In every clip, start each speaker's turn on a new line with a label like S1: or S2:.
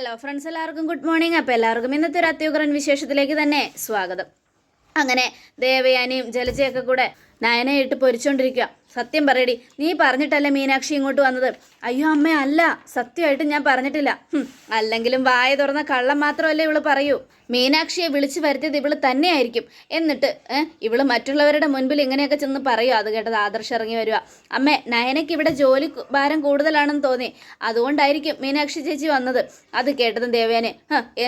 S1: Hello friends എല്ലാവർക്കും good morning അപ്പോൾ എല്ലാവർക്കും ഇന്നത്തെ ഒരു അത്യുഗ്രൻ വിശേഷത്തിലേക്ക് തന്നെ സ്വാഗതം. അങ്ങനെ ദേവയാനിയും ജലജയൊക്കെ കൂടെ നയനയിട്ട് പൊരിച്ചുകൊണ്ടിരിക്കുക സത്യം പറയടി. നീ പറഞ്ഞിട്ടല്ലേ മീനാക്ഷി ഇങ്ങോട്ട് വന്നത്? അയ്യോ അമ്മ അല്ല. സത്യമായിട്ട് ഞാൻ പറഞ്ഞിട്ടില്ല. അല്ലെങ്കിലും വായ തുറന്ന കള്ളം മാത്രമല്ലേ ഇവൾ പറയൂ. മീനാക്ഷിയെ വിളിച്ചു വരുത്തിയത് ഇവൾ തന്നെയായിരിക്കും. എന്നിട്ട് ഇവൾ മറ്റുള്ളവരുടെ മുൻപിൽ ഇങ്ങനെയൊക്കെ ചെന്ന് പറയൂ? അത് കേട്ടത് ആദർശം ഇറങ്ങി വരിക അമ്മേ നയനയ്ക്ക് ഇവിടെ ജോലി ഭാരം കൂടുതലാണെന്ന് തോന്നി. അതുകൊണ്ടായിരിക്കും മീനാക്ഷി ചേച്ചി വന്നത്. അത് കേട്ടതും ദേവേനെ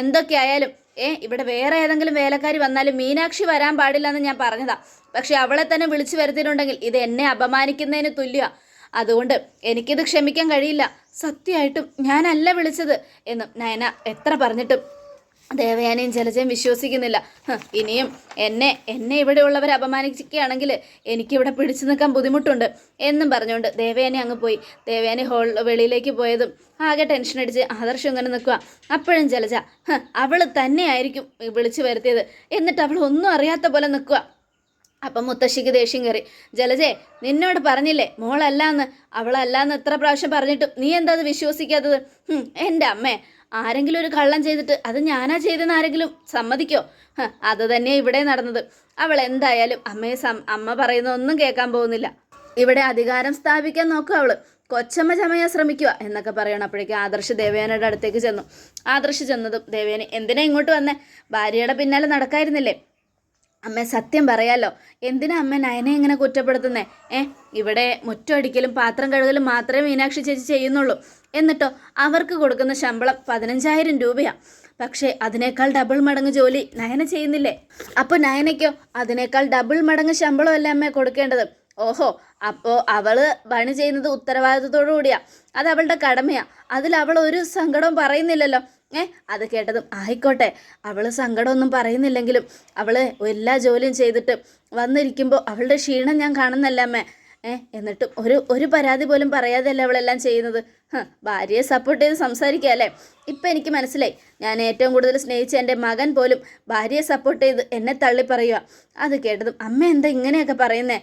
S1: എന്തൊക്കെയായാലും ഏ ഇവിടെ വേറെ ഏതെങ്കിലും വേലക്കാരി വന്നാലും മീനാക്ഷി വരാൻ പാടില്ല എന്ന് ഞാൻ പറഞ്ഞതാ. പക്ഷെ അവളെ തന്നെ വിളിച്ചു വരുത്തിയിട്ടുണ്ടെങ്കിൽ ഇത് എന്നെ അപമാനിക്കുന്നതിന് തുല്യ. അതുകൊണ്ട് എനിക്കിത് ക്ഷമിക്കാൻ കഴിയില്ല. സത്യമായിട്ടും ഞാനല്ല വിളിച്ചത് എന്നും നയന എത്ര പറഞ്ഞിട്ടും ദേവയാനയും ജലജയും വിശ്വസിക്കുന്നില്ല. ഇനിയും എന്നെ എന്നെ ഇവിടെയുള്ളവർ അപമാനിക്കുകയാണെങ്കിൽ എനിക്കിവിടെ പിടിച്ചു നിൽക്കാൻ ബുദ്ധിമുട്ടുണ്ട് എന്നും പറഞ്ഞുകൊണ്ട് ദേവയാനി അങ്ങ് പോയി. ദേവയാനി ഹോൾ വെളിയിലേക്ക് പോയതും ആകെ ടെൻഷൻ അടിച്ച് ആദർശം ഇങ്ങനെ നിൽക്കുക. അപ്പോഴും ജലജ അവൾ തന്നെയായിരിക്കും വിളിച്ചു വരുത്തിയത്. എന്നിട്ട് അവൾ ഒന്നും അറിയാത്ത പോലെ നിൽക്കുക. അപ്പം മുത്തശ്ശിക്ക് ദേഷ്യം കയറി ജലജേ നിന്നോട് പറഞ്ഞില്ലേ മോളല്ലാന്ന്? അവളല്ലാന്ന് എത്ര പ്രാവശ്യം പറഞ്ഞിട്ടും നീ എന്താ അത് വിശ്വസിക്കാത്തത്? എന്റെ അമ്മേ ആരെങ്കിലും ഒരു കള്ളം ചെയ്തിട്ട് അത് ഞാനാ ചെയ്തെന്ന് ആരെങ്കിലും സമ്മതിക്കോ? അത് തന്നെ ഇവിടെ നടന്നത്. അവൾ എന്തായാലും അമ്മയെ സം അമ്മ പറയുന്ന ഒന്നും കേൾക്കാൻ പോകുന്നില്ല. ഇവിടെ അധികാരം സ്ഥാപിക്കാൻ നോക്കുക അവൾ. കൊച്ചമ്മ ചമയാൻ ശ്രമിക്കുക എന്നൊക്കെ പറയണം. അപ്പോഴേക്കും ആദർശ് ദേവേനയുടെ അടുത്തേക്ക് ചെന്നു. ആദർശ് ചെന്നതും ദേവേനെ എന്തിനാ ഇങ്ങോട്ട് വന്നേ? ഭാര്യയുടെ പിന്നാലെ നടക്കായിരുന്നില്ലേ? അമ്മ സത്യം പറയാലോ. എന്തിനാ അമ്മ നയനെ ഇങ്ങനെ കുറ്റപ്പെടുത്തുന്നേ? ഏ ഇവിടെ മുറ്റടിക്കലും പാത്രം കഴുകലും മാത്രമേ മീനാക്ഷി ചേച്ചി ചെയ്യുന്നുള്ളൂ. എന്നിട്ടോ അവർക്ക് കൊടുക്കുന്ന ശമ്പളം പതിനഞ്ചായിരം രൂപയാ. പക്ഷേ അതിനേക്കാൾ ഡബിൾ മടങ്ങ് ജോലി നയന ചെയ്യുന്നില്ലേ? അപ്പോൾ നയനയ്ക്കോ അതിനേക്കാൾ ഡബിൾ മടങ്ങ് ശമ്പളമല്ല അമ്മ കൊടുക്കേണ്ടത്? ഓഹോ അപ്പോൾ അവൾ പണി ചെയ്യുന്നത് ഉത്തരവാദിത്തത്തോടു കൂടിയാ അത് അവളുടെ കടമയാ. അതിൽ അവൾ ഒരു സങ്കടവും പറയുന്നില്ലല്ലോ. ഏ അത് കേട്ടതും ആയിക്കോട്ടെ. അവൾ സങ്കടമൊന്നും പറയുന്നില്ലെങ്കിലും അവൾ എല്ലാ ജോലിയും ചെയ്തിട്ട് വന്നിരിക്കുമ്പോൾ അവളുടെ ക്ഷീണം ഞാൻ കാണുന്നല്ല അമ്മേ. ഏ എന്നിട്ടും ഒരു ഒരു പരാതി പോലും പറയാതെയല്ലേ അവളെല്ലാം ചെയ്യുന്നത്? ഭാര്യയെ സപ്പോർട്ട് ചെയ്ത് സംസാരിക്കുക അല്ലേ? ഇപ്പം എനിക്ക് മനസ്സിലായി. ഞാൻ ഏറ്റവും കൂടുതൽ സ്നേഹിച്ച എന്റെ മകൻ പോലും ഭാര്യയെ സപ്പോർട്ട് ചെയ്ത് എന്നെ തള്ളി പറയുക അത് കേട്ടതും അമ്മ എന്താ ഇങ്ങനെയൊക്കെ പറയുന്നേ?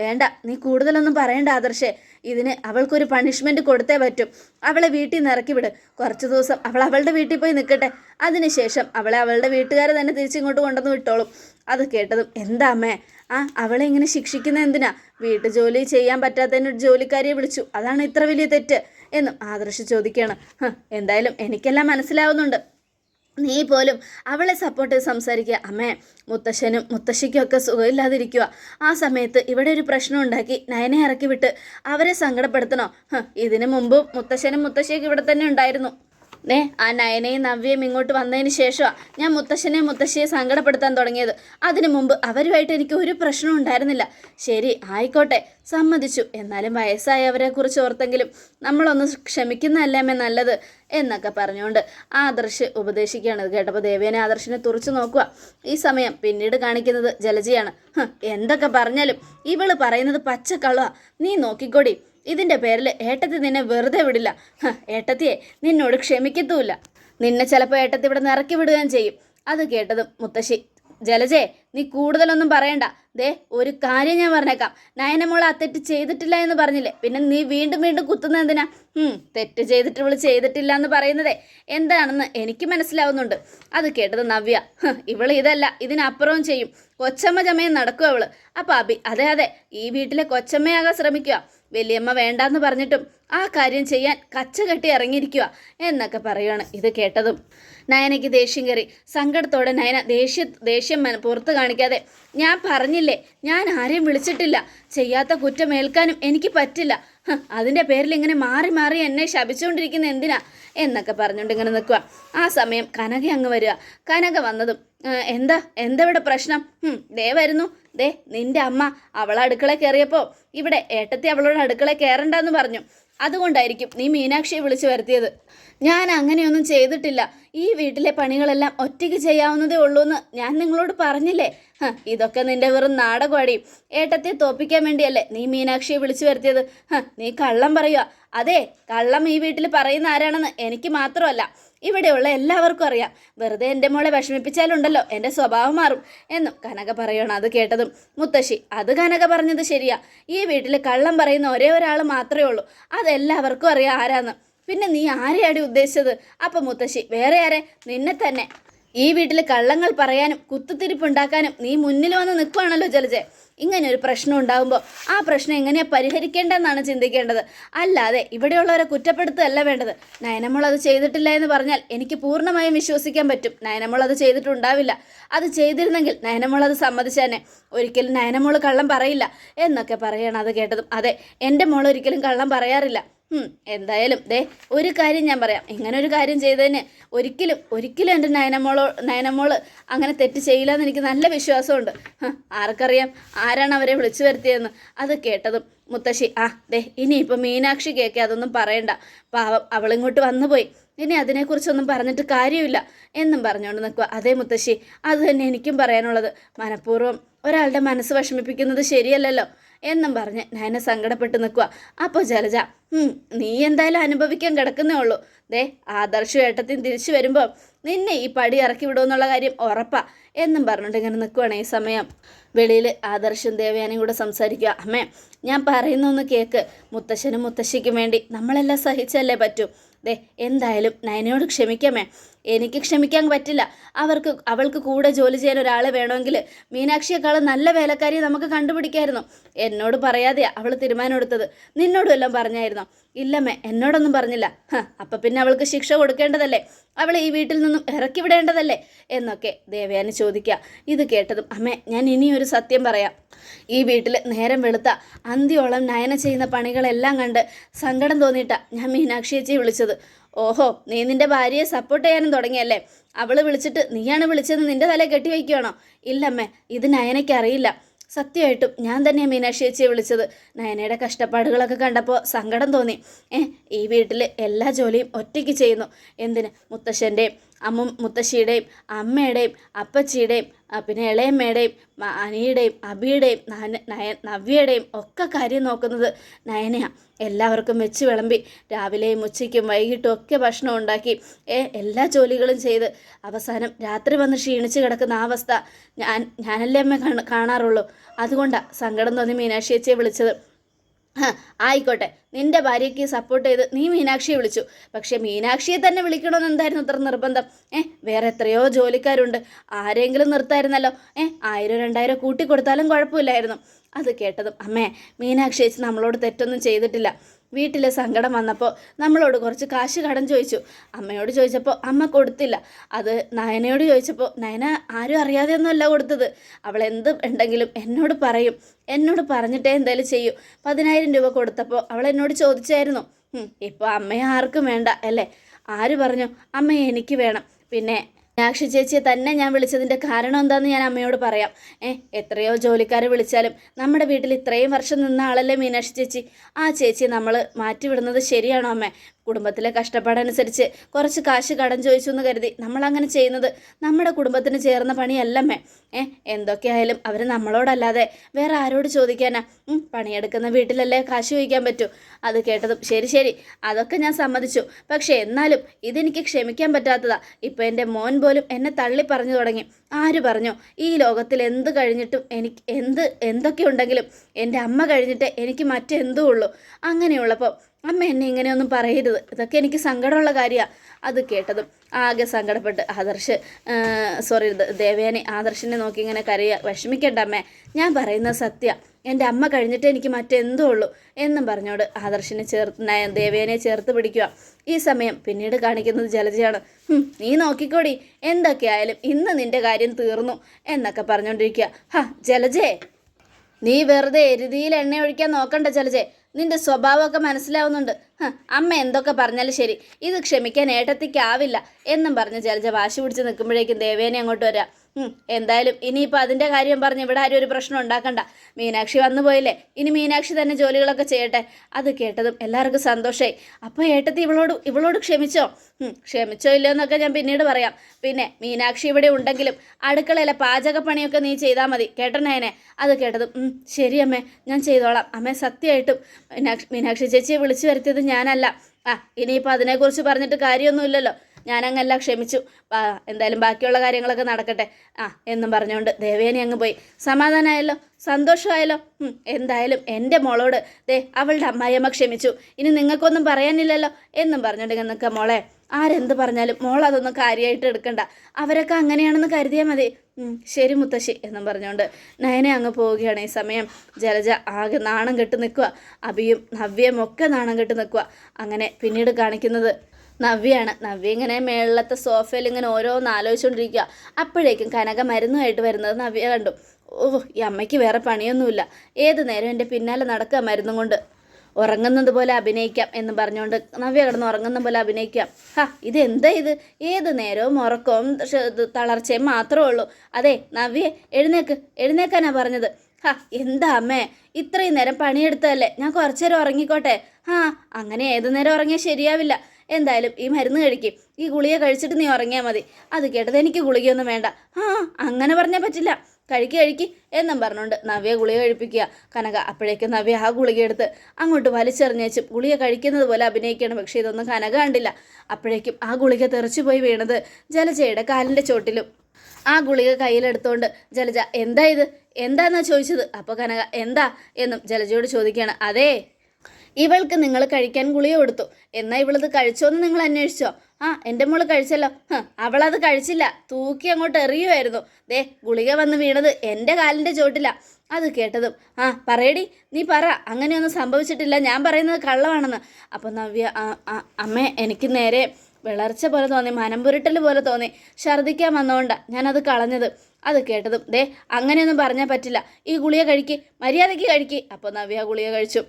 S1: വേണ്ട നീ കൂടുതലൊന്നും പറയണ്ട ആദർശേ. ഇതിന് അവൾക്കൊരു പണിഷ്മെന്റ് കൊടുത്തേ പറ്റും. അവളെ വീട്ടിൽ നിന്ന് ഇറക്കി വിട്. കുറച്ച് ദിവസം അവൾ അവളുടെ വീട്ടിൽ പോയി നിൽക്കട്ടെ. അതിനുശേഷം അവളെ അവളുടെ വീട്ടുകാരെ തന്നെ തിരിച്ചിങ്ങോട്ട് കൊണ്ടുവന്ന് വിട്ടോളും. അത് കേട്ടതും എന്താ അമ്മേ? ആ അവളെ ഇങ്ങനെ ശിക്ഷിക്കുന്ന എന്തിനാ? വീട്ടു ജോലി ചെയ്യാൻ പറ്റാത്തതിന് ജോലിക്കാരിയെ വിളിച്ചു. അതാണ് ഇത്ര വലിയ തെറ്റ് എന്നും ആദർശ് ചോദിക്കുകയാണ്. എന്തായാലും എനിക്കെല്ലാം മനസ്സിലാവുന്നുണ്ട്. നീ പോലും അവളെ സപ്പോർട്ട് സംസാരിക്കുക. അമ്മേ മുത്തശ്ശനും മുത്തശ്ശിക്കും ഒക്കെ സുഖമില്ലാതിരിക്കുക. ആ സമയത്ത് ഇവിടെ ഒരു പ്രശ്നം ഉണ്ടാക്കി നയനെ ഇറക്കി വിട്ട് അവരെ സങ്കടപ്പെടുത്തണോ? ഇതിനു മുമ്പും മുത്തശ്ശനും മുത്തശ്ശിയൊക്കെ ഇവിടെ തന്നെ ഉണ്ടായിരുന്നു. ദേ ആ നയനയും നവ്യയും ഇങ്ങോട്ട് വന്നതിന് ശേഷമാണ് ഞാൻ മുത്തശ്ശനെയും മുത്തശ്ശിയെ സങ്കടപ്പെടുത്താൻ തുടങ്ങിയത്. അതിനു മുമ്പ് അവരുമായിട്ട് എനിക്ക് ഒരു പ്രശ്നവും ഉണ്ടായിരുന്നില്ല. ശരി ആയിക്കോട്ടെ സമ്മതിച്ചു. എന്നാലും വയസ്സായവരെ കുറിച്ച് ഓർത്തെങ്കിലും നമ്മളൊന്ന് ക്ഷമിക്കുന്നതല്ലേ അമ്മേ നല്ലത് എന്നൊക്കെ പറഞ്ഞുകൊണ്ട് ആദർശ് ഉപദേശിക്കുകയാണ്. കേട്ടപ്പോൾ ദേവേനെ ആദർശിനെ തുറച്ചു നോക്കുക ഈ സമയം പിന്നീട് കാണിക്കുന്നത് ജലജയാണ്. എന്തൊക്കെ പറഞ്ഞാലും ഇവൾ പറയുന്നത് പച്ചക്കള്ളുക നീ നോക്കിക്കോടി. ഇതിന്റെ പേരിൽ ഏട്ടത്തി നിന്നെ വെറുതെ വിടില്ല. ഏട്ടത്തിയെ നിന്നോട് ക്ഷമിക്കത്തുമില്ല. നിന്നെ ചിലപ്പോൾ ഏട്ടത്തി ഇവിടെ നിന്ന് ഇറക്കി വിടുകയും ചെയ്യും. അത് കേട്ടതും മുത്തശ്ശി ജലജേ നീ കൂടുതലൊന്നും പറയണ്ട. ദേ ഒരു കാര്യം ഞാൻ പറഞ്ഞേക്കാം. നയനമോൾ ആ തെറ്റ് ചെയ്തിട്ടില്ല എന്ന് പറഞ്ഞില്ലേ? പിന്നെ നീ വീണ്ടും വീണ്ടും കുത്തുന്ന എന്തിനാ? തെറ്റ് ചെയ്തിട്ട് ഇവൾ ചെയ്തിട്ടില്ല എന്ന് പറയുന്നതേ. എന്താണെന്ന് എനിക്ക് മനസ്സിലാവുന്നുണ്ട്. അത് കേട്ടത് നവ്യ. ഇവൾ ഇതല്ല ഇതിനപ്പുറവും ചെയ്യും. കൊച്ചമ്മ ചമയം നടക്കും അവൾ. അപ്പൊ അതെ അതെ ഈ വീട്ടിലെ കൊച്ചമ്മയാകാൻ ശ്രമിക്കുക. വലിയമ്മ വേണ്ടാന്ന് പറഞ്ഞിട്ടും ആ കാര്യം ചെയ്യാൻ കച്ച കെട്ടി ഇറങ്ങിയിരിക്കുക എന്നൊക്കെ പറയുകയാണ് ഇത് കേട്ടതും. നയനയ്ക്ക് ദേഷ്യം കയറി. സങ്കടത്തോടെ നയന ദേഷ്യ ദേഷ്യം പുറത്ത് കാണിക്കാതെ ഞാൻ പറഞ്ഞില്ലേ ഞാൻ ആരെയും വിളിച്ചിട്ടില്ല. ചെയ്യാത്ത കുറ്റം ഏൽക്കാനും എനിക്ക് പറ്റില്ല. അതിന്റെ പേരിൽ ഇങ്ങനെ മാറി മാറി എന്നെ ശപിച്ചുകൊണ്ടിരിക്കുന്ന എന്തിനാ? എന്നൊക്കെ പറഞ്ഞുകൊണ്ട് ഇങ്ങനെ നിൽക്കുക ആ സമയം കനക അങ്ങ് വരിക കനക വന്നതും എന്താ? എന്താ ഇവിടെ പ്രശ്നം? "ഹും, ദേ വരുന്നു. ദേ നിന്റെ അമ്മ അവളെ അടുക്കള കയറിയപ്പോൾ ഇവിടെ ഏട്ടത്തി അവളോട് അടുക്കള കയറണ്ടെന്ന് പറഞ്ഞു. അതുകൊണ്ടായിരിക്കും നീ മീനാക്ഷിയെ വിളിച്ചു വരുത്തിയത്. ഞാൻ അങ്ങനെയൊന്നും ചെയ്തിട്ടില്ല. ഈ വീട്ടിലെ പണികളെല്ലാം ഒറ്റയ്ക്ക് ചെയ്യാവുന്നതേ ഉള്ളൂ എന്ന് ഞാൻ നിങ്ങളോട് പറഞ്ഞില്ലേ? ഇതൊക്കെ നിന്റെ വെറും നാടകമാടി ഏട്ടത്തെ തോപ്പിക്കാൻ വേണ്ടിയല്ലേ നീ മീനാക്ഷിയെ വിളിച്ചു വരുത്തിയത്. നീ കള്ളം പറയുക അതെ കള്ളം ഈ വീട്ടിൽ പറയുന്ന ആരാണെന്ന് എനിക്ക് മാത്രമല്ല. ഇവിടെയുള്ള എല്ലാവർക്കും അറിയാം. വെറുതെ എന്റെ മോളെ വിഷമിപ്പിച്ചാലുണ്ടല്ലോ എന്റെ സ്വഭാവം മാറും എന്നും കനക പറയണം അത് കേട്ടതും. മുത്തശ്ശി അത് കനക പറഞ്ഞത് ശരിയാ. ഈ വീട്ടിൽ കള്ളം പറയുന്ന ഒരേ ഒരാൾ മാത്രമേ ഉള്ളൂ. അതെല്ലാവർക്കും അറിയാം ആരാന്ന്. പിന്നെ നീ ആരെയാടി ഉദ്ദേശിച്ചത്? അപ്പം മുത്തശ്ശി വേറെ ആരെ? നിന്നെ തന്നെ. ഈ വീട്ടിൽ കള്ളങ്ങൾ പറയാനും കുത്തുതിരിപ്പുണ്ടാക്കാനും നീ മുന്നിൽ വന്ന് നിൽക്കുവാണല്ലോ ജലജെ. ഇങ്ങനെ ഒരു പ്രശ്നം ഉണ്ടാകുമ്പോൾ ആ പ്രശ്നം എങ്ങനെയാ പരിഹരിക്കേണ്ടതെന്നാണ് ചിന്തിക്കേണ്ടത്. അല്ലാതെ ഇവിടെയുള്ളവരെ കുറ്റപ്പെടുത്തുകയല്ല വേണ്ടത്. നയനമോൾ അത് ചെയ്തിട്ടില്ല എന്ന് പറഞ്ഞാൽ എനിക്ക് പൂർണമായും വിശ്വസിക്കാൻ പറ്റും. നയനമോൾ അത് ചെയ്തിട്ടുണ്ടാവില്ല. അത് ചെയ്തിരുന്നെങ്കിൽ നയനമോൾ അത് സമ്മതിച്ചേനെ. ഒരിക്കലും നയനമോൾ കള്ളം പറയില്ല എന്നൊക്കെ പറയണം അത് കേട്ടതും. അതെ എന്റെ മോൾ ഒരിക്കലും കള്ളം പറയാറില്ല. എന്തായാലും ദേ ഒരു കാര്യം ഞാൻ പറയാം. ഇങ്ങനെ ഒരു കാര്യം ചെയ്തതിന് ഒരിക്കലും ഒരിക്കലും എന്റെ നയനമോളോ നയനമോൾ അങ്ങനെ തെറ്റ് ചെയ്യില്ല എന്ന് എനിക്ക് നല്ല വിശ്വാസമുണ്ട്. ആർക്കറിയാം? ആരാണ് അവരെ വിളിച്ചു വരുത്തിയതെന്ന്? അത് കേട്ടതും മുത്തശ്ശി ആ ദേ ഇനിയിപ്പോൾ മീനാക്ഷി കേൾക്കെ അതൊന്നും പറയണ്ട. പാവം അവളിങ്ങോട്ട് വന്നുപോയി. ഇനി അതിനെക്കുറിച്ചൊന്നും പറഞ്ഞിട്ട് കാര്യമില്ല എന്നും പറഞ്ഞുകൊണ്ട് നിൽക്കുക. അതേ മുത്തശ്ശി അത് തന്നെ എനിക്കും പറയാനുള്ളത്. മനഃപൂർവം ഒരാളുടെ മനസ്സ് വിഷമിപ്പിക്കുന്നത് ശരിയല്ലല്ലോ. എന്നും പറഞ്ഞ് നയന സങ്കടപ്പെട്ട് നിൽക്കുക അപ്പോൾ ജലജ നീ എന്തായാലും അനുഭവിക്കാൻ കിടക്കുന്നേ ഉള്ളൂ. ദേ ആദർശ ഏട്ടത്തിന് തിരിച്ചു വരുമ്പോൾ നിന്നെ ഈ പടി ഇറക്കി വിടുമെന്നുള്ള കാര്യം ഉറപ്പാ എന്നും പറഞ്ഞിട്ട് ഇങ്ങനെ നിൽക്കുവാണ് ഈ സമയം. വെളിയിൽ ആദർശം ദേവയാനും കൂടെ സംസാരിക്കുക അമ്മേ ഞാൻ പറയുന്നൊന്ന് കേക്ക്. മുത്തശ്ശനും മുത്തശ്ശിക്കും വേണ്ടി നമ്മളെല്ലാം സഹിച്ചല്ലേ പറ്റൂ. ദേ എന്തായാലും നയനയോട് ക്ഷമിക്കാമേ. എനിക്ക് ക്ഷമിക്കാൻ പറ്റില്ല. അവർക്ക് അവൾക്ക് കൂടെ ജോലി ചെയ്യാൻ ഒരാളെ വേണമെങ്കിൽ മീനാക്ഷിയെക്കാളും നല്ല വേലക്കാരിയെ നമുക്ക് കണ്ടുപിടിക്കായിരുന്നു. എന്നോട് പറയാതെ അവൾ തീരുമാനമെടുത്തത് നിന്നോടും എല്ലാം പറഞ്ഞായിരുന്നോ. ഇല്ലമ്മേ എന്നോടൊന്നും പറഞ്ഞില്ല. അപ്പൊ പിന്നെ അവൾക്ക് ശിക്ഷ കൊടുക്കേണ്ടതല്ലേ? അവളെ ഈ വീട്ടിൽ നിന്നും ഇറക്കി വിടേണ്ടതല്ലേ? എന്നൊക്കെ ദേവയാനി ചോദിക്കുക ഇത് കേട്ടതും അമ്മേ ഞാൻ ഇനിയൊരു സത്യം പറയാം. ഈ വീട്ടിൽ നേരം വെളുത്ത അന്ത്യോളം നയന ചെയ്യുന്ന പണികളെല്ലാം കണ്ട് സങ്കടം തോന്നിയിട്ടാ ഞാൻ മീനാക്ഷി ചേച്ചിയെ വിളിച്ചത്. ഓഹോ നീ നിന്റെ ഭാര്യയെ സപ്പോർട്ട് ചെയ്യാനും തുടങ്ങിയല്ലേ? അവൾ വിളിച്ചിട്ട് നീയാണ് വിളിച്ചത് നിന്റെ തല കെട്ടി വയ്ക്കുകയാണോ? ഇല്ലമ്മേ ഇത് നയനയ്ക്ക് അറിയില്ല. സത്യമായിട്ടും ഞാൻ തന്നെയാണ് മീനാക്ഷി ചേച്ചിയെ വിളിച്ചത്. നയനയുടെ കഷ്ടപ്പാടുകളൊക്കെ കണ്ടപ്പോൾ സങ്കടം തോന്നി. ഏ ഈ വീട്ടിൽ എല്ലാ ജോലിയും ഒറ്റയ്ക്ക് ചെയ്യുന്നു. എന്തിന്? മുത്തശ്ശന്റെയും അമ്മ മുത്തശ്ശിയുടെയും അമ്മയുടെയും അപ്പച്ചിയുടെയും പിന്നെ ഇളയമ്മയുടെയും അനിയുടെയും അബിയുടെയും നയ നവ്യയുടെയും ഒക്കെ കാര്യം നോക്കുന്നത് നയനയാണ് എല്ലാവർക്കും വെച്ച് വിളമ്പി രാവിലെയും ഉച്ചയ്ക്കും വൈകിട്ടും ഒക്കെ ഭക്ഷണം ഉണ്ടാക്കി എല്ലാ ജോലികളും ചെയ്ത് അവസാനം രാത്രി വന്ന് ക്ഷീണിച്ച് കിടക്കുന്ന ആ അവസ്ഥ ഞാൻ ഞാനല്ലേ അമ്മ കാണ- കാണാറുള്ളൂ. അതുകൊണ്ടാണ് സങ്കടം തോന്നി മീനാക്ഷി ചേച്ചിയെ വിളിച്ചത്. ആയിക്കോട്ടെ. നിന്റെ ഭാര്യയ്ക്ക് സപ്പോർട്ട് ചെയ്ത് നീ മീനാക്ഷിയെ വിളിച്ചു. പക്ഷേ മീനാക്ഷിയെ തന്നെ വിളിക്കണമെന്ന് എന്തായിരുന്നു ഇത്ര നിർബന്ധം. ഏ വേറെ എത്രയോ ജോലിക്കാരുണ്ട്. ആരെങ്കിലും നിർത്തായിരുന്നല്ലോ. ഏ ആയിരം രണ്ടായിരം കൂട്ടി കൊടുത്താലും കുഴപ്പമില്ലായിരുന്നു. അത് കേട്ടതും അമ്മേ മീനാക്ഷി ചേച്ചി നമ്മളോട് തെറ്റൊന്നും ചെയ്തിട്ടില്ല. വീട്ടിൽ സങ്കടം വന്നപ്പോൾ നമ്മളോട് കുറച്ച് കാശ് കടം ചോദിച്ചു. അമ്മയോട് ചോദിച്ചപ്പോൾ അമ്മ കൊടുത്തില്ല. അത് നയനയോട് ചോദിച്ചപ്പോൾ നയന ആരും അറിയാതെയൊന്നുമല്ല കൊടുത്തത്. അവൾ എന്ത് ഉണ്ടെങ്കിലും എന്നോട് പറയും. എന്നോട് പറഞ്ഞിട്ടേ എന്തായാലും ചെയ്യൂ. പതിനായിരം രൂപ കൊടുത്തപ്പോൾ അവൾ എന്നോട് ചോദിച്ചായിരുന്നു. ഇപ്പോൾ അമ്മയെ ആർക്കും വേണ്ട അല്ലേ? ആര് പറഞ്ഞു അമ്മയെ എനിക്ക് വേണം. പിന്നെ മീനാക്ഷി ചേച്ചി തന്നെ ഞാൻ വിളിച്ചതിന്റെ കാരണം എന്താണെന്ന് ഞാൻ അമ്മയോട് പറയാം. ഏ എത്രയോ ജോലിക്കാരെ വിളിച്ചാലും നമ്മുടെ വീട്ടിൽ ഇത്രയും വർഷം നിന്ന ആളല്ലേ മീനാക്ഷി ചേച്ചി? ആ ചേച്ചി നമ്മൾ മാറ്റിവിടുന്നത് ശരിയാണോ അമ്മേ? കുടുംബത്തിലെ കഷ്ടപ്പാടനുസരിച്ച് കുറച്ച് കാശ് കടം ചോദിച്ചു എന്ന് കരുതി. നമ്മൾ അങ്ങനെ ചെയ്യുന്നത് നമ്മുടെ കുടുംബത്തിന് ചേർന്ന പണിയല്ലമ്മേ ഏ എന്തൊക്കെയായാലും അവർ നമ്മളോടല്ലാതെ വേറെ ആരോട് ചോദിക്കാനാ? പണിയെടുക്കുന്ന വീട്ടിലല്ലേ കാശ് ചോദിക്കാൻ പറ്റൂ? അത് കേട്ടതും ശരി ശരി. അതൊക്കെ ഞാൻ സമ്മതിച്ചു. പക്ഷേ എന്നാലും ഇതെനിക്ക് ക്ഷമിക്കാൻ പറ്റാത്തതാ. ഇപ്പം എന്റെ മോൻ പോലും എന്നെ തള്ളി പറഞ്ഞു തുടങ്ങി. ആര് പറഞ്ഞു? ഈ ലോകത്തിൽ എന്ത് കഴിഞ്ഞിട്ടും എനിക്ക് എന്ത് എന്തൊക്കെ ഉണ്ടെങ്കിലും എന്റെ അമ്മ കഴിഞ്ഞിട്ട് എനിക്ക് മറ്റെന്തും ഉള്ളൂ. അങ്ങനെയുള്ളപ്പോൾ അമ്മ എന്നെ ഇങ്ങനെയൊന്നും പറയരുത്. ഇതൊക്കെ എനിക്ക് സങ്കടമുള്ള കാര്യമാണ് അത് കേട്ടതും ആകെ സങ്കടപ്പെട്ട് ആദർശ് സോറി ദേവേനെ ആദർശനെ നോക്കി ഇങ്ങനെ കരയുക വിഷമിക്കണ്ട അമ്മേ ഞാൻ പറയുന്ന സത്യ. എന്റെ അമ്മ കഴിഞ്ഞിട്ട് എനിക്ക് മറ്റെന്തോ ഉള്ളൂ എന്നും പറഞ്ഞോട് ആദർശിനെ ചേർത്ത് ദേവേനെ ചേർത്ത് പിടിക്കുക. ഈ സമയം പിന്നീട് കാണിക്കുന്നത് ജലജയാണ്. നീ നോക്കിക്കോടി എന്തൊക്കെയായാലും ഇന്ന് നിന്റെ കാര്യം തീർന്നു എന്നൊക്കെ പറഞ്ഞുകൊണ്ടിരിക്കുക ഹാ ജലജേ. നീ വെറുതെ എരുതിയിൽ എണ്ണ ഒഴിക്കാൻ നോക്കണ്ട ജലജെ. നിന്റെ സ്വഭാവമൊക്കെ മനസ്സിലാവുന്നുണ്ട്. അമ്മ എന്തൊക്കെ പറഞ്ഞാലും ശരി. ഇത് ക്ഷമിക്കാൻ ഏട്ടത്തിക്കാവില്ല എന്നും പറഞ്ഞ് ജലജ വാശി പിടിച്ച് നിൽക്കുമ്പോഴേക്കും ദേവേനെ അങ്ങോട്ട് വരാം. എന്തായാലും ഇനിയിപ്പോൾ അതിന്റെ കാര്യം പറഞ്ഞ് ഇവിടെ ആരും ഒരു പ്രശ്നം ഉണ്ടാക്കണ്ട. മീനാക്ഷി വന്നു പോയില്ലേ? ഇനി മീനാക്ഷി തന്നെ ജോലികളൊക്കെ ചെയ്യട്ടെ. അത് കേട്ടതും എല്ലാവർക്കും സന്തോഷമായി അപ്പോൾ ഏട്ടത്തി ഇവളോട് ഇവളോട് ക്ഷമിച്ചോ? ക്ഷമിച്ചോ ഇല്ലയോ എന്നൊക്കെ ഞാൻ പിന്നീട് പറയാം. പിന്നെ മീനാക്ഷി ഇവിടെ ഉണ്ടെങ്കിലും അടുക്കളയിലെ പാചകപ്പണിയൊക്കെ നീ ചെയ്താൽ മതി. കേട്ടനേനെ അത് കേട്ടതും ശരി അമ്മേ ഞാൻ ചെയ്തോളാം. അമ്മേ സത്യമായിട്ടും മീനാക്ഷി മീനാക്ഷി ചേച്ചിയെ വിളിച്ചു വരുത്തിയത് ഞാനല്ല. ആ ഇനിയിപ്പോൾ അതിനെക്കുറിച്ച് പറഞ്ഞിട്ട് കാര്യമൊന്നുമില്ലല്ലോ. ഞാനങ്ങല്ല ക്ഷമിച്ചു. എന്തായാലും ബാക്കിയുള്ള കാര്യങ്ങളൊക്കെ നടക്കട്ടെ. ആ എന്നും പറഞ്ഞുകൊണ്ട് ദേവേനി അങ്ങ് പോയി. സമാധാനമായല്ലോ സന്തോഷമായല്ലോ? എന്തായാലും എന്റെ മോളോട് ദേ അവളുടെ അമ്മായിയമ്മ ക്ഷമിച്ചു. ഇനി നിങ്ങൾക്കൊന്നും പറയാനില്ലല്ലോ? എന്നും പറഞ്ഞുകൊണ്ട് നിൽക്കുക മോളെ. ആരെന്ത് പറഞ്ഞാലും മോൾ അതൊന്നും കാര്യമായിട്ട് എടുക്കണ്ട. അവരൊക്കെ അങ്ങനെയാണെന്ന് കരുതിയാൽ മതി. ശരി മുത്തശ്ശി എന്നും പറഞ്ഞുകൊണ്ട് നയനെ അങ്ങ് പോവുകയാണ്. ഈ സമയം ജലജ ആകെ നാണം കെട്ട് നിൽക്കുക. അഭിയും നവ്യയും ഒക്കെ നാണം കെട്ട് നിൽക്കുക. അങ്ങനെ പിന്നീട് കാണിക്കുന്നത് നവ്യാണ്. നവ്യ ഇങ്ങനെ മേളിലത്തെ സോഫയിൽ ഇങ്ങനെ ഓരോന്ന് ആലോചിച്ചുകൊണ്ടിരിക്കുക അപ്പോഴേക്കും കനക മരുന്നുമായിട്ട് വരുന്നത് നവ്യ കണ്ടു. ഓ ഈ അമ്മയ്ക്ക് വേറെ പണിയൊന്നുമില്ല. ഏത് നേരം എന്റെ പിന്നാലെ നടക്കുക മരുന്നും കൊണ്ട്? ഉറങ്ങുന്നത് പോലെ അഭിനയിക്കാം എന്ന് പറഞ്ഞുകൊണ്ട് നവ്യ കിടന്ന് ഉറങ്ങുന്ന പോലെ അഭിനയിക്കാം. ഹാ ഇത് എന്താ ഇത്? ഏത് നേരവും ഉറക്കവും തളർച്ചയും മാത്രമേ ഉള്ളൂ. അതെ നവ്യ എഴുന്നേക്ക്. എഴുന്നേക്കാനാ പറഞ്ഞത്. ഹാ എന്താ അമ്മേ? ഇത്രയും നേരം പണിയെടുത്തതല്ലേ? ഞാൻ കുറച്ചു നേരം ഉറങ്ങിക്കോട്ടെ? ഹാ അങ്ങനെ ഏത് നേരം ഉറങ്ങിയാൽ ശരിയാവില്ല. എന്തായാലും ഈ മരുന്ന് കഴിക്കും. ഈ ഗുളിക കഴിച്ചിട്ട് നീ ഉറങ്ങിയാൽ മതി. അത് കേട്ടത് എനിക്ക് ഗുളികയൊന്നും വേണ്ട. ആ അങ്ങനെ പറഞ്ഞാൽ പറ്റില്ല. കഴിക്ക് കഴിക്ക് എന്നും പറഞ്ഞുകൊണ്ട് നവ്യ ഗുളിക കഴിപ്പിക്കുക. കനക അപ്പോഴേക്കും നവ്യ ആ ഗുളിക എടുത്ത് അങ്ങോട്ട് വലിച്ചെറിഞ്ഞേച്ചും ഗുളിക കഴിക്കുന്നത് പോലെ അഭിനയിക്കണം. പക്ഷേ ഇതൊന്നും കനക കണ്ടില്ല. അപ്പോഴേക്കും ആ ഗുളിക തെറിച്ചു പോയി വീണത് ജലജയുടെ കാലിന്റെ ചോട്ടിലും. ആ ഗുളിക കയ്യിലെടുത്തോണ്ട് ജലജ എന്താ ഇത്? എന്താന്നാ ചോദിച്ചത്? അപ്പോൾ കനക എന്താ? എന്നും ജലജയോട് ചോദിക്കുകയാണ്. അതേ ഇവൾക്ക് നിങ്ങൾ കഴിക്കാൻ ഗുളിക കൊടുത്തു. എന്നാൽ ഇവളത് കഴിച്ചോന്ന് നിങ്ങൾ അന്വേഷിച്ചോ? ആ എന്റെ മോൾ കഴിച്ചല്ലോ. അവളത് കഴിച്ചില്ല. തൂക്കി അങ്ങോട്ട് എറിയുമായിരുന്നു ദേ ഗുളിക വന്ന് വീണത് എന്റെ കാലിന്റെ ചോട്ടില്ല അത് കേട്ടതും ആ പറയടി നീ പറ. അങ്ങനെയൊന്നും സംഭവിച്ചിട്ടില്ല. ഞാൻ പറയുന്നത് കള്ളമാണെന്ന്. അപ്പോൾ നവ്യ "ആ, ആ, അമ്മേ എനിക്ക് നേരെ വിളർച്ച പോലെ തോന്നി. മനം പുരട്ടൽ പോലെ തോന്നി. ഛർദ്ദിക്കാൻ വന്നതുകൊണ്ടാണ് ഞാനത് കളഞ്ഞത്. അത് കേട്ടതും ദേ അങ്ങനെയൊന്നും പറഞ്ഞാൽ പറ്റില്ല. ഈ ഗുളിക കഴിക്ക് മര്യാദയ്ക്ക് കഴിക്ക്. അപ്പോൾ നവ്യ ഗുളിക കഴിച്ചു.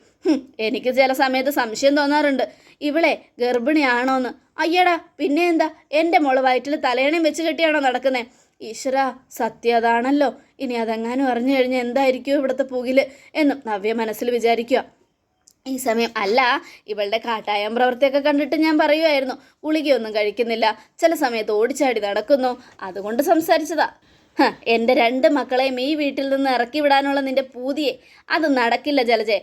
S1: എനിക്ക് ചില സമയത്ത് സംശയം തോന്നാറുണ്ട്. ഇവളെ ഗർഭിണിയാണോന്ന്. അയ്യടാ പിന്നെ എന്താ? എന്റെ മോൾ വയറ്റിൽ തലയണയും വെച്ച് കെട്ടിയാണോ നടക്കുന്നത് ഈശ്വര സത്യം അതാണല്ലോ. ഇനി അതെങ്ങാനും അറിഞ്ഞു കഴിഞ്ഞാൽ എന്തായിരിക്കും ഇവിടുത്തെ പുകിൽ? എന്നും നവ്യ മനസ്സിൽ വിചാരിക്കുക ഈ സമയം അല്ല ഇവളുടെ കാട്ടായം പ്രവൃത്തിയൊക്കെ കണ്ടിട്ട് ഞാൻ പറയുമായിരുന്നു ഗുളികയൊന്നും കഴിക്കുന്നില്ല ചില സമയത്ത് ഓടിച്ചാടി നടക്കുന്നു അതുകൊണ്ട് സംസാരിച്ചതാ. എന്റെ രണ്ട് മക്കളെയും ഈ വീട്ടിൽ നിന്ന് ഇറക്കി വിടാനുള്ള നിന്റെ പൂതിയെ അത് നടക്കില്ല ജലജെ.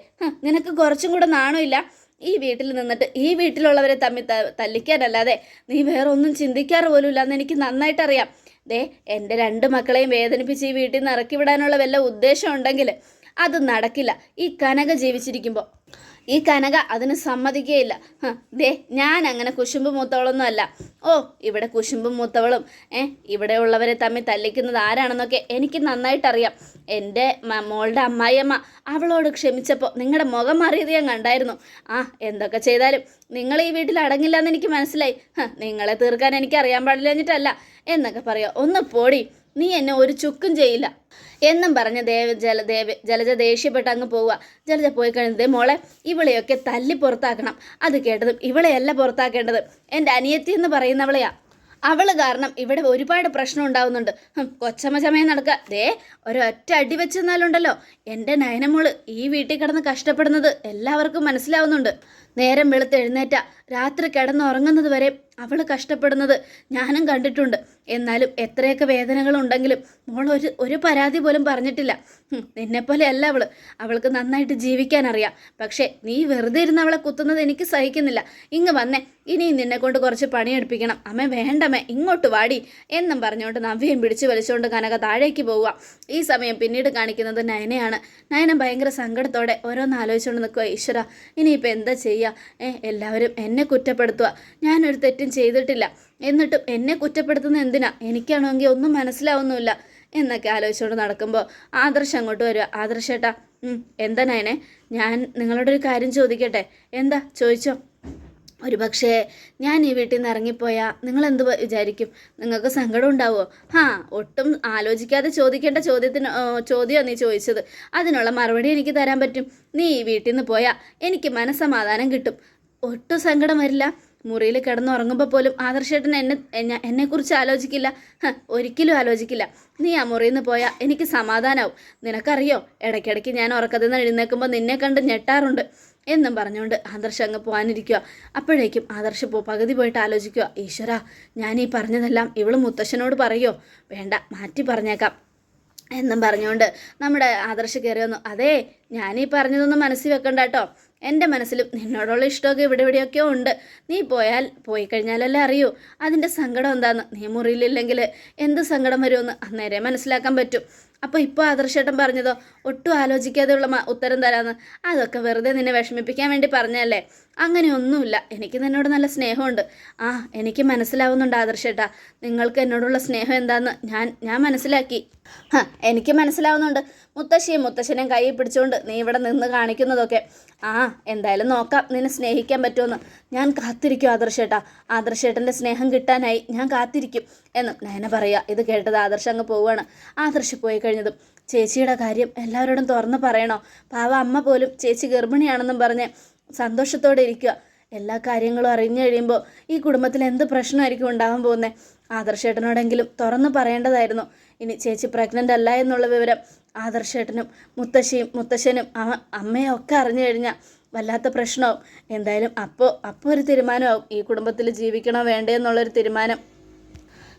S1: നിനക്ക് കുറച്ചും കൂടെ നാണമില്ല ഈ വീട്ടിൽ നിന്നിട്ട് ഈ വീട്ടിലുള്ളവരെ തമ്മിൽ തല്ലിക്കാനല്ലാതെ നീ വേറെ ഒന്നും ചിന്തിക്കാറ് പോലുമില്ല എന്ന് എനിക്ക് നന്നായിട്ടറിയാം. ദേ എന്റെ രണ്ട് മക്കളെയും വേദനിപ്പിച്ച് ഈ വീട്ടിൽ നിന്ന് ഇറക്കി വിടാനുള്ള വല്ല ഉദ്ദേശം ഉണ്ടെങ്കിൽ അത് നടക്കില്ല. ഈ കനക ജീവിച്ചിരിക്കുമ്പോൾ ഈ കനക അതിന് സമ്മതിക്കുകയില്ല ദേ ഞാൻ അങ്ങനെ കുശുമ്പ് മൂത്തവളൊന്നും അല്ല ഓ ഇവിടെ കുശുമ്പും മൂത്തവളും ഏ ഇവിടെ ഉള്ളവരെ തമ്മിൽ തല്ലിക്കുന്നത് ആരാണെന്നൊക്കെ എനിക്ക് നന്നായിട്ടറിയാം. എന്റെ മോളുടെ അമ്മായിയമ്മ അവളോട് ക്ഷമിച്ചപ്പോൾ നിങ്ങളുടെ മുഖം മാറിയത് ഞാൻ കണ്ടായിരുന്നു. ആ എന്തൊക്കെ ചെയ്താലും നിങ്ങൾ ഈ വീട്ടിൽ അടങ്ങില്ല എന്ന് എനിക്ക് മനസ്സിലായി. നിങ്ങളെ തീർക്കാൻ എനിക്ക് അറിയാൻ പാടില്ല എന്നിട്ടല്ല. എന്നൊക്കെ പറയാം. ഒന്ന് പോടി. നീ എന്നെ ഒരു ചുക്കും ചെയ്യില്ല. എന്നും പറഞ്ഞ് ദേവ ജല ദേവ ജലജ ദേഷ്യപ്പെട്ട് അങ്ങ് പോവുക. ജലജ പോയി കഴിഞ്ഞത് മോളെ ഇവളെയൊക്കെ തല്ലി പുറത്താക്കണം. അത് കേട്ടതും ഇവളെയല്ല പുറത്താക്കേണ്ടത്. എന്റെ അനിയത്തി എന്ന് പറയുന്നവളെയാ. അവൾ കാരണം ഇവിടെ ഒരുപാട് പ്രശ്നം ഉണ്ടാവുന്നുണ്ട്. കൊച്ചമ്മ ചമയം നടക്കുക ദേ ഒരൊറ്റ അടി വെച്ചെന്നാലുണ്ടല്ലോ എന്റെ നയനമോൾ ഈ വീട്ടിൽ കിടന്ന് കഷ്ടപ്പെടുന്നത് എല്ലാവർക്കും മനസ്സിലാവുന്നുണ്ട്. നേരം വെളുത്ത് എഴുന്നേറ്റ രാത്രി കിടന്നുറങ്ങുന്നത് വരെ അവൾ കഷ്ടപ്പെടുന്നത് ഞാനും കണ്ടിട്ടുണ്ട്. എന്നാലും എത്രയൊക്കെ വേദനകളുണ്ടെങ്കിലും മോൾ ഒരു ഒരു പരാതി പോലും പറഞ്ഞിട്ടില്ല. നിന്നെപ്പോലെ അല്ല അവൾ അവൾക്ക് നന്നായിട്ട് ജീവിക്കാൻ അറിയാം പക്ഷേ നീ വെറുതെ ഇരുന്ന് അവളെ കുത്തുന്നത് എനിക്ക് സഹിക്കുന്നില്ല. ഇങ്ങ് വന്നേ. ഇനിയും നിന്നെ കൊണ്ട് കുറച്ച് പണിയെടുപ്പിക്കണം. അമ്മ വേണ്ടമേ ഇങ്ങോട്ട് വാടി എന്നും പറഞ്ഞുകൊണ്ട് നവ്യം പിടിച്ചു വലിച്ചുകൊണ്ട് കനക താഴേക്ക് പോവുക. ഈ സമയം പിന്നീട് കാണിക്കുന്നത് നയനയാണ്. നയന ഭയങ്കര സങ്കടത്തോടെ ഓരോന്ന് ആലോചിച്ചുകൊണ്ട് നിൽക്കുക. ഈശ്വര ഇനിയിപ്പോൾ എന്താ ചെയ്യുക ഏ എല്ലാവരും എന്നെ കുറ്റപ്പെടുത്തുക. ഞാനൊരു തെറ്റും ചെയ്തിട്ടില്ല. എന്നിട്ടും എന്നെ കുറ്റപ്പെടുത്തുന്നത് എന്തിനാ? എനിക്കാണെങ്കിൽ ഒന്നും മനസ്സിലാവുന്നുമില്ല. എന്നൊക്കെ ആലോചിച്ചുകൊണ്ട് നടക്കുമ്പോൾ ആദർശ് അങ്ങോട്ട് വരിക. ആദർശേട്ടാ എന്താ നയനെ? ഞാൻ നിങ്ങളോടൊരു കാര്യം ചോദിക്കട്ടെ? എന്താ? ചോദിച്ചോ. ഒരു പക്ഷേ ഞാൻ ഈ വീട്ടിൽ നിന്ന് ഇറങ്ങിപ്പോയാൽ നിങ്ങൾ എന്ത് വിചാരിക്കും? നിങ്ങൾക്ക് സങ്കടം ഉണ്ടാവുമോ ഹാ ഒട്ടും ആലോചിക്കാതെ ചോദിക്കേണ്ട ചോദ്യത്തിന് ചോദ്യമാണ് നീ ചോദിച്ചത്. അതിനുള്ള മറുപടി എനിക്ക് തരാൻ പറ്റും. നീ ഈ വീട്ടിൽ നിന്ന് പോയാൽ എനിക്ക് മനസ്സമാധാനം കിട്ടും. ഒട്ടും സങ്കടം വരില്ല. മുറിയിൽ കിടന്നുറങ്ങുമ്പോൾ പോലും ആദർശേട്ടൻ എന്നെ എന്നെ- എന്നെക്കുറിച്ച് ആലോചിക്കില്ല. ഒരിക്കലും ആലോചിക്കില്ല. നീ ആ മുറിയിൽ നിന്ന് പോയാൽ എനിക്ക് സമാധാനമാവും നിനക്കറിയോ? ഇടയ്ക്കിടയ്ക്ക് ഞാൻ ഉറക്കത്തിൽ നിന്ന് എഴുന്നേൽക്കുമ്പോൾ നിന്നെ കണ്ട് ഞെട്ടാറുണ്ട്. എന്നും പറഞ്ഞുകൊണ്ട് ആദർശ് അങ്ങ് പോകാനിരിക്കുക അപ്പോഴേക്കും ആദർശ് പോ പകുതി പോയിട്ട് ആലോചിക്കുക ഈശ്വര ഞാൻ ഈ പറഞ്ഞതെല്ലാം ഇവൾ മുത്തശ്ശനോട് പറയോ? വേണ്ട മാറ്റി പറഞ്ഞേക്കാം. എന്നും പറഞ്ഞുകൊണ്ട് നമ്മുടെ ആദർശ് കയറി വന്നു. അതേ ഞാനീ പറഞ്ഞതൊന്നും മനസ്സിൽ വെക്കണ്ട കേട്ടോ. എന്റെ മനസ്സിലും നിന്നോടുള്ള ഇഷ്ടമൊക്കെ ഇവിടെ ഇവിടെയൊക്കെ ഉണ്ട്. നീ പോയാൽ പോയി കഴിഞ്ഞാലല്ലേ അറിയൂ. അതിന്റെ സങ്കടം എന്താന്ന്? നീ മുറിയിലില്ലെങ്കിൽ എന്ത് സങ്കടം വരുമെന്ന് അന്നേരെ മനസ്സിലാക്കാൻ പറ്റും. അപ്പോൾ ഇപ്പോൾ ആദർശേട്ടൻ പറഞ്ഞതോ ഒട്ടും ആലോചിക്കാതെയുള്ള ഉത്തരം തരാമെന്ന് അതൊക്കെ വെറുതെ നിന്നെ വിഷമിപ്പിക്കാൻ വേണ്ടി പറഞ്ഞല്ലേ അങ്ങനെയൊന്നുമില്ല. എനിക്ക് നിന്നോട് നല്ല സ്നേഹമുണ്ട്. ആ എനിക്ക് മനസ്സിലാവുന്നുണ്ട് ആദർശേട്ടാ. നിങ്ങൾക്ക് എന്നോടുള്ള സ്നേഹം എന്താന്ന് ഞാൻ ഞാൻ മനസ്സിലാക്കി. എനിക്ക് മനസ്സിലാവുന്നുണ്ട്. മുത്തശ്ശിയും മുത്തശ്ശനെയും കൈ പിടിച്ചുകൊണ്ട് നീ ഇവിടെ നിന്ന് കാണിക്കുന്നതൊക്കെ. ആ എന്തായാലും നോക്കാം. നിന്നെ സ്നേഹിക്കാൻ പറ്റുമെന്ന് ഞാൻ കാത്തിരിക്കും ആദർശേട്ടാ. ആദർശേട്ടന്റെ സ്നേഹം കിട്ടാനായി ഞാൻ കാത്തിരിക്കും. എന്ന് നയന പറയുക. ഇത് കേട്ടത് ആദർശ് അങ്ങ് പോവുകയാണ്. ആദർശ് പോയി കഴിഞ്ഞതും ചേച്ചിയുടെ കാര്യം എല്ലാവരോടും തുറന്ന് പറയണോ? പാവ അമ്മ പോലും ചേച്ചി ഗർഭിണിയാണെന്നും പറഞ്ഞ് സന്തോഷത്തോടെ ഇരിക്കുക. എല്ലാ കാര്യങ്ങളും അറിഞ്ഞു കഴിയുമ്പോൾ ഈ കുടുംബത്തിൽ എന്ത് പ്രശ്നമായിരിക്കും ഉണ്ടാകാൻ പോകുന്നത് ആദർശേട്ടനോടെങ്കിലും തുറന്നു പറയേണ്ടതായിരുന്നു. ഇനി ചേച്ചി പ്രഗ്നന്റ് അല്ല എന്നുള്ള വിവരം ആദർശേട്ടനും മുത്തശ്ശിയും മുത്തശ്ശനും അമ്മ അമ്മയും ഒക്കെ അറിഞ്ഞു കഴിഞ്ഞാൽ വല്ലാത്ത പ്രശ്നമാവും. എന്തായാലും അപ്പോൾ അപ്പോൾ ഒരു തീരുമാനമാവും. ഈ കുടുംബത്തിൽ ജീവിക്കണോ വേണ്ടേ എന്നുള്ളൊരു തീരുമാനം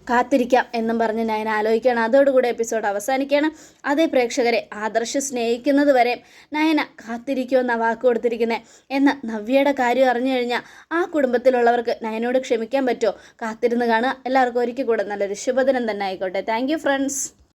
S1: കാത്തിരിക്കാം എന്നും പറഞ്ഞ് ഞാൻ ആലോചിക്കുകയാണ്. അതോടുകൂടി എപ്പിസോഡ് അവസാനിക്കുകയാണ്. അതേ പ്രേക്ഷകരെ ആദർശ് സ്നേഹിക്കുന്നത് വരെ നയന കാത്തിരിക്കുമെന്ന വാക്ക് കൊടുത്തിരിക്കുന്നത് എന്ന നവ്യയുടെ കാര്യം അറിഞ്ഞു കഴിഞ്ഞാൽ ആ കുടുംബത്തിലുള്ളവർക്ക് നയനോട് ക്ഷമിക്കാൻ പറ്റുമോ? കാത്തിരുന്ന് കാണുക. എല്ലാവർക്കും ഒരിക്കൽ കൂടെ നല്ലൊരു ശുഭദിനം തന്നെ ആയിക്കോട്ടെ. Thank friends